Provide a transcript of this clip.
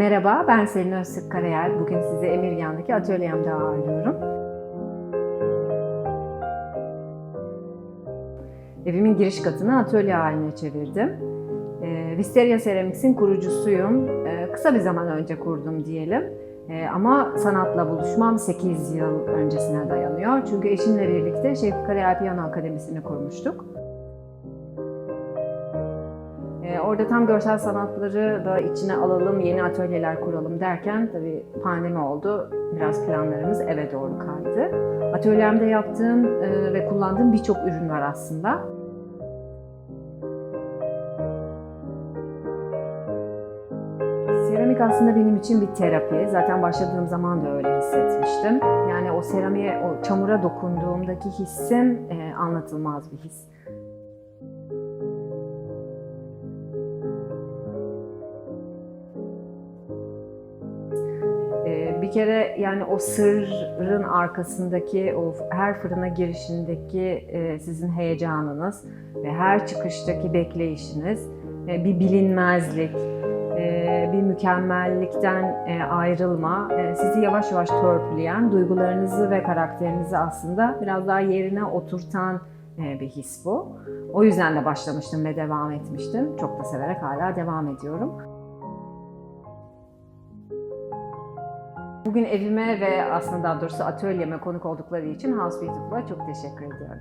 Merhaba, ben Selin Öztürk Karayel. Bugün sizi Emirgan'daki atölyemde ağırlıyorum. Evimin giriş katını atölye haline çevirdim. E, Wisteria Ceramics'in kurucusuyum. E, kısa bir zaman önce kurdum diyelim. E, ama sanatla buluşmam 8 yıl öncesine dayanıyor. Çünkü eşimle birlikte Şevki Karayel Piyano Akademisi'ni kurmuştuk. Orada tam görsel sanatları da içine alalım, yeni atölyeler kuralım derken tabii pandemi oldu. Biraz planlarımız eve doğru kaydı. Atölyemde yaptığım e, ve kullandığım birçok ürün var aslında. Seramik aslında benim için bir terapi. Zaten başladığım zaman da öyle hissetmiştim. Yani o seramiğe, o çamura dokunduğumdaki hissim e, anlatılmaz bir his. Bir kere yani o sırrın arkasındaki, o her fırına girişindeki e, sizin heyecanınız ve her çıkıştaki bekleyişiniz, bir bilinmezlik, e, bir mükemmellikten e, ayrılma, sizi yavaş yavaş törpüleyen, duygularınızı ve karakterinizi aslında biraz daha yerine oturtan bir his bu. O yüzden de başlamıştım ve devam etmiştim. Çok da severek hala devam ediyorum. Bugün evime ve aslında daha doğrusu atölyeme konuk oldukları için House Beautiful'a çok teşekkür ediyorum.